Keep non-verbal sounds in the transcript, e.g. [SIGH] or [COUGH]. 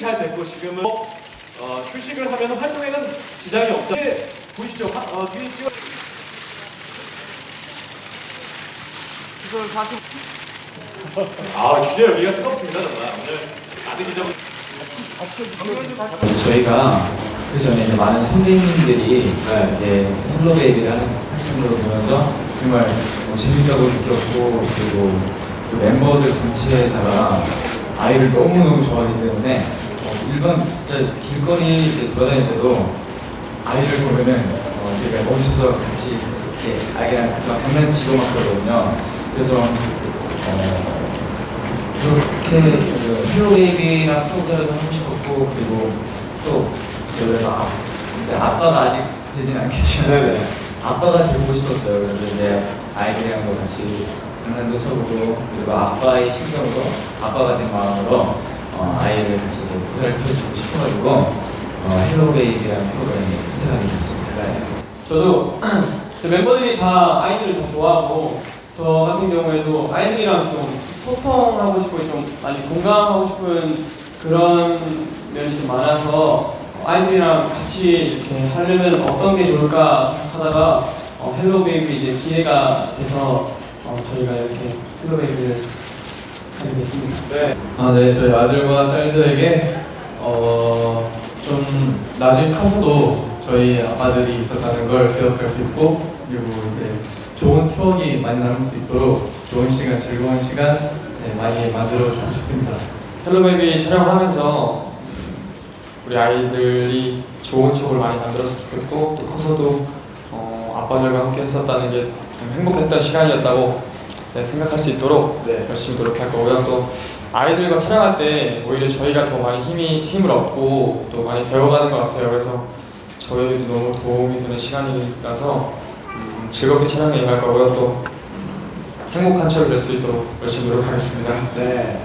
지금은 어, 휴식을 하면 활동에는 지장이 없다. 네, 보이시죠? 하- 어, 뒤에 찍어. [LAUGHS] 아 주제 여기가 뜨겁습니다 정말 오늘 아드 기자분 저희가 그 전에 이제 많은 선배님들이 이제 헬로 베이비를 하시는 걸 보면서 정말 뭐 재밌다고 느꼈고 그리고 그 멤버들 전체에다가 아이를 너무너무 좋아하기 때문에 어, 일반 진짜 길거리 이제 돌아다닐 때도 아이를 보면은 어, 제가 멈춰서 같이 이렇게 아이랑 같이 막 장난치고 막 그러거든요. 그래서 어, 그렇게 그 힐로베이비랑 프로그램을 하고 싶었고 그리고 또 저희가 아, 이제 아빠가 아직 되진 않겠지만 네네. 아빠가 되고 싶었어요. 그래서 이제 아이들이랑도 같이 장난도 쳐보고 그리고 아빠의 심정으로 아빠 같은 마음으로 어, 아이를 같이 보살펴주고 싶어가지고 어, 힐로베이비라는 프로그램을 선택하게 됐습니다. 네. 저도 저 [CLEARS THROAT] 멤버들이 다 아이들을 다 좋아하고 저 같은 경우에도 아이들이랑 좀 소통하고 싶고 좀 많이 공감하고 싶은 그런 면이 좀 많아서 아이들이랑 같이 이렇게 하려면 어떤 게 좋을까 생각하다가 어, 헬로 베이비 이제 기회가 돼서 어, 저희가 이렇게 헬로 베이비를 하게 됐습니다. 네. 아, 네, 저희 아들과 딸들에게 어, 좀 나중에 커서도 저희 아빠들이 있었다는 걸 기억할 수 있고 그리고 이제 좋은 추억이 많이 남을 수 있도록 좋은 시간, 즐거운 시간 네, 많이 만들어 주고 싶습니다. 헬로베이비 촬영을 하면서 우리 아이들이 좋은 추억을 많이 만들었으면 좋겠고 또 커서도 어, 아빠들과 함께 했었다는 게좀 행복했던 시간이었다고 네, 생각할 수 있도록 네, 열심히 노력할 거고요. 또 아이들과 촬영할 때 오히려 저희가 더 많이 힘이 힘을 얻고 또 많이 배워가는 것 같아요. 그래서 저희도 너무 도움이 되는 시간이라서 음, 즐겁게 촬영해 임할 거고요. 또 음, 행복한 추억이 될수 있도록 열심히 노력하겠습니다. 네.